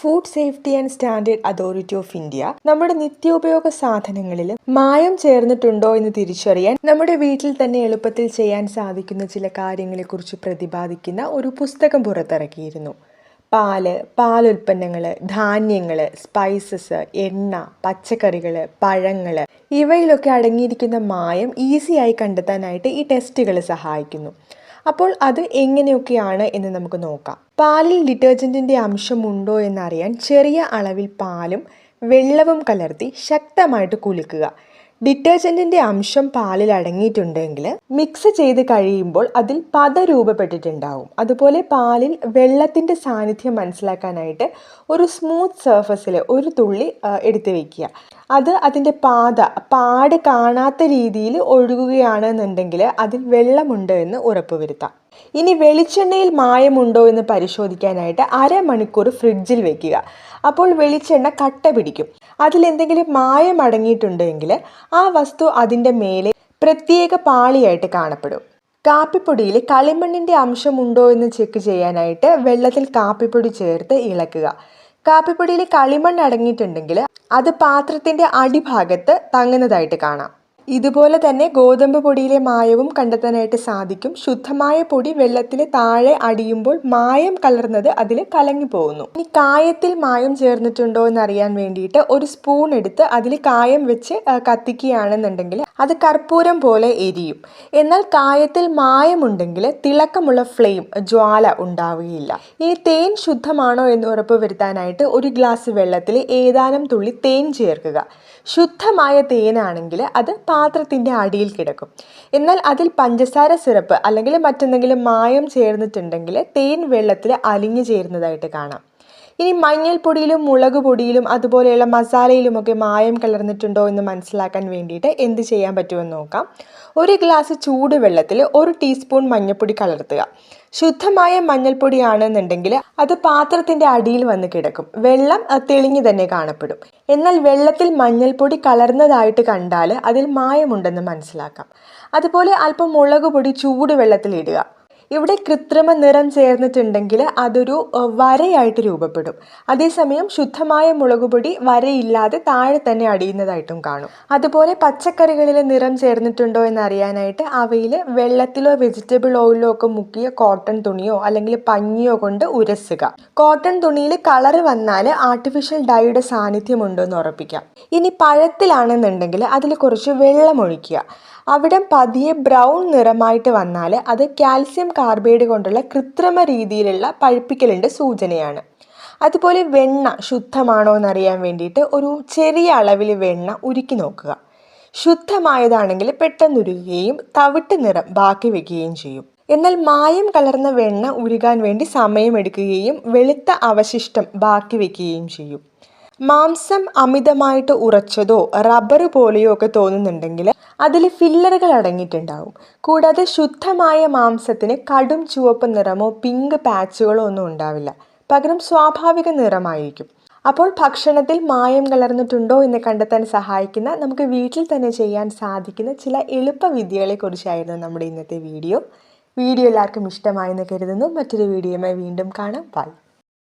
Food safety and standard authority of India നമ്മുടെ നിത്യോപയോഗ സാധനങ്ങളിൽ മായം ചേർന്നിട്ടുണ്ടോ എന്ന് തിരിച്ചറിയാൻ നമ്മുടെ വീട്ടിൽ തന്നെ എളുപ്പത്തിൽ ചെയ്യാൻ സാധിക്കുന്ന ചില കാര്യങ്ങളെക്കുറിച്ച് പ്രതിപാദിക്കുന്ന ഒരു പുസ്തകം പുറത്തിറക്കിയിരുന്നു. പാൽ പാലുൽപ്പന്നങ്ങൾ ധാന്യങ്ങൾ സ്പൈസസ് എണ്ണ പച്ചക്കറികൾ പഴങ്ങൾ ഇവയിലൊക്കെ അടങ്ങിയിരിക്കുന്ന മായം ഈസിയായി കണ്ടെത്താനായിട്ട് ഈ ടെസ്റ്റുകൾ സഹായിക്കുന്നു. അപ്പോൾ അത് എങ്ങനെയൊക്കെയാണ് എന്ന് നമുക്ക് നോക്കാം. പാലിൽ ഡിറ്റർജന്റിന്റെ അംശമുണ്ടോ എന്നറിയാൻ ചെറിയ അളവിൽ പാലും വെള്ളവും കലർത്തി ശക്തമായിട്ട് കുലുക്കുക. ഡിറ്റർജന്റിന്റെ അംശം പാലിൽ അടങ്ങിയിട്ടുണ്ടെങ്കിൽ മിക്സ് ചെയ്ത് കഴിയുമ്പോൾ അതിൽ പത രൂപപ്പെട്ടിട്ടുണ്ടാവും. അതുപോലെ പാലിൽ വെള്ളത്തിന്റെ സാന്നിധ്യം മനസ്സിലാക്കാനായിട്ട് ഒരു സ്മൂത്ത് സർഫസിൽ ഒരു തുള്ളി എടുത്തു വയ്ക്കുക അത് അതിന്റെ പാത പാട് കാണാത്ത രീതിയിൽ ഒഴുകുകയാണെന്നുണ്ടെങ്കിൽ അതിൽ വെള്ളമുണ്ട് എന്ന് ഉറപ്പുവരുത്താം. ഇനി വെളിച്ചെണ്ണയിൽ മായമുണ്ടോ എന്ന് പരിശോധിക്കാനായിട്ട് അരമണിക്കൂർ ഫ്രിഡ്ജിൽ വെക്കുക. അപ്പോൾ വെളിച്ചെണ്ണ കട്ട പിടിക്കും. അതിലെന്തെങ്കിലും മായം അടങ്ങിയിട്ടുണ്ടെങ്കിൽ ആ വസ്തു അതിന്റെ മേലെ പ്രത്യേക പാളിയായിട്ട് കാണപ്പെടും. കാപ്പിപ്പൊടിയിൽ കളിമണ്ണിന്റെ അംശമുണ്ടോ എന്ന് ചെക്ക് ചെയ്യാനായിട്ട് വെള്ളത്തിൽ കാപ്പിപ്പൊടി ചേർത്ത് ഇളക്കുക. കാപ്പിപ്പൊടിയിൽ കളിമണ്ണ് അടങ്ങിയിട്ടുണ്ടെങ്കിൽ അത് പാത്രത്തിന്റെ അടിഭാഗത്ത് തങ്ങുന്നതായിട്ട് കാണാം. ഇതുപോലെ തന്നെ ഗോതമ്പ് പൊടിയിലെ മായവും കണ്ടെത്താനായിട്ട് സാധിക്കും. ശുദ്ധമായ പൊടി വെള്ളത്തിൽ താഴെ അടിയുമ്പോൾ മായം കലർന്നത് അതിൽ കലങ്ങി പോകുന്നു. ഇനി കായത്തിൽ മായം ചേർന്നിട്ടുണ്ടോ എന്ന് അറിയാൻ വേണ്ടിയിട്ട് ഒരു സ്പൂൺ എടുത്ത് അതിൽ കായം വെച്ച് കത്തിക്കുകയാണെന്നുണ്ടെങ്കിൽ അത് കർപ്പൂരം പോലെ എരിയും. എന്നാൽ കായത്തിൽ മായമുണ്ടെങ്കിൽ തിളക്കമുള്ള ഫ്ലെയിം ജ്വാല ഉണ്ടാവുകയില്ല. ഇനി തേൻ ശുദ്ധമാണോ എന്ന് ഉറപ്പ് വരുത്താനായിട്ട് ഒരു ഗ്ലാസ് വെള്ളത്തിൽ ഏതാനും തുള്ളി തേൻ ചേർക്കുക. ശുദ്ധമായ തേനാണെങ്കിൽ അത് പാത്രത്തിന്റെ അടിയിൽ കിടക്കും. എന്നാൽ അതിൽ പഞ്ചസാര സിറപ്പ് അല്ലെങ്കിൽ മറ്റെന്തെങ്കിലും മായം ചേർന്നിട്ടുണ്ടെങ്കിൽ തേൻ വെള്ളത്തിൽ അലിഞ്ഞു ചേരുന്നതായിട്ട് കാണാം. ഇനി മഞ്ഞൾപ്പൊടിയിലും മുളക് പൊടിയിലും അതുപോലെയുള്ള മസാലയിലുമൊക്കെ മായം കലർന്നിട്ടുണ്ടോ എന്ന് മനസ്സിലാക്കാൻ വേണ്ടിയിട്ട് എന്ത് ചെയ്യാൻ പറ്റുമെന്ന് നോക്കാം. ഒരു ഗ്ലാസ് ചൂടുവെള്ളത്തിൽ ഒരു ടീസ്പൂൺ മഞ്ഞൾപ്പൊടി കലർത്തുക. ശുദ്ധമായ മഞ്ഞൾപ്പൊടിയാണെന്നുണ്ടെങ്കിൽ അത് പാത്രത്തിന്റെ അടിയിൽ വന്ന് കിടക്കും. വെള്ളം തെളിഞ്ഞു തന്നെ കാണപ്പെടും. എന്നാൽ വെള്ളത്തിൽ മഞ്ഞൾപ്പൊടി കലർന്നതായിട്ട് കണ്ടാൽ അതിൽ മായമുണ്ടെന്ന് മനസ്സിലാക്കാം. അതുപോലെ അല്പം മുളക് പൊടി ചൂടുവെള്ളത്തിൽ ഇടുക. ഇവിടെ കൃത്രിമ നിറം ചേർന്നിട്ടുണ്ടെങ്കിൽ അതൊരു വരയായിട്ട് രൂപപ്പെടും. അതേസമയം ശുദ്ധമായ മുളകുപൊടി വരയില്ലാതെ താഴെ തന്നെ അടിയുന്നതായിട്ടും കാണും. അതുപോലെ പച്ചക്കറികളിൽ നിറം ചേർന്നിട്ടുണ്ടോ എന്നറിയാനായിട്ട് അവയിൽ വെള്ളത്തിലോ വെജിറ്റബിൾ ഓയിലോ ഒക്കെ മുക്കിയ കോട്ടൺ തുണിയോ അല്ലെങ്കിൽ പഞ്ഞിയോ കൊണ്ട് ഉരസുക. കോട്ടൺ തുണിയിൽ കളർ വന്നാൽ ആർട്ടിഫിഷ്യൽ ഡൈയുടെ സാന്നിധ്യമുണ്ടോ എന്ന് ഉറപ്പിക്കാം. ഇനി പഴത്തിലാണെന്നുണ്ടെങ്കിൽ അതിൽ കുറച്ച് വെള്ളം ഒഴിക്കുക. അവിടെ പതിയെ ബ്രൗൺ നിറമായിട്ട് വന്നാൽ അത് കാൽസ്യം കാർബൈഡ് കൊണ്ടുള്ള കൃത്രിമ രീതിയിലുള്ള പഴുപ്പിക്കലിന്റെ സൂചനയാണ്. അതുപോലെ വെണ്ണ ശുദ്ധമാണോ എന്നറിയാൻ വേണ്ടിയിട്ട് ഒരു ചെറിയ അളവിൽ വെണ്ണ ഉരുക്കി നോക്കുക. ശുദ്ധമായതാണെങ്കിൽ പെട്ടെന്ന് ഉരുകുകയും തവിട്ട് നിറം ബാക്കി വെക്കുകയും ചെയ്യും. എന്നാൽ മായം കലർന്ന വെണ്ണ ഉരുകാൻ വേണ്ടി സമയമെടുക്കുകയും വെളുത്ത അവശിഷ്ടം ബാക്കി വെക്കുകയും ചെയ്യും. മാംസം അമിതമായിട്ട് ഉറച്ചതോ റബ്ബർ പോലെയോ ഒക്കെ തോന്നുന്നുണ്ടെങ്കിൽ അതിൽ ഫില്ലറുകൾ അടങ്ങിയിട്ടുണ്ടാവും. കൂടാതെ ശുദ്ധമായ മാംസത്തിന് കടും ചുവപ്പ് നിറമോ പിങ്ക് പാച്ചുകളോ ഒന്നും ഉണ്ടാവില്ല. പകരം സ്വാഭാവിക നിറമായിരിക്കും. അപ്പോൾ ഭക്ഷണത്തിൽ മായം കലർന്നിട്ടുണ്ടോ എന്ന് കണ്ടെത്താൻ സഹായിക്കുന്ന നമുക്ക് വീട്ടിൽ തന്നെ ചെയ്യാൻ സാധിക്കുന്ന ചില എളുപ്പ വിദ്യകളെക്കുറിച്ചായിരുന്നു നമ്മുടെ ഇന്നത്തെ വീഡിയോ. വീഡിയോ എല്ലാവർക്കും ഇഷ്ടമായെന്ന് കരുതുന്നു. മറ്റൊരു വീഡിയോയുമായി വീണ്ടും കാണാം. ബൈ.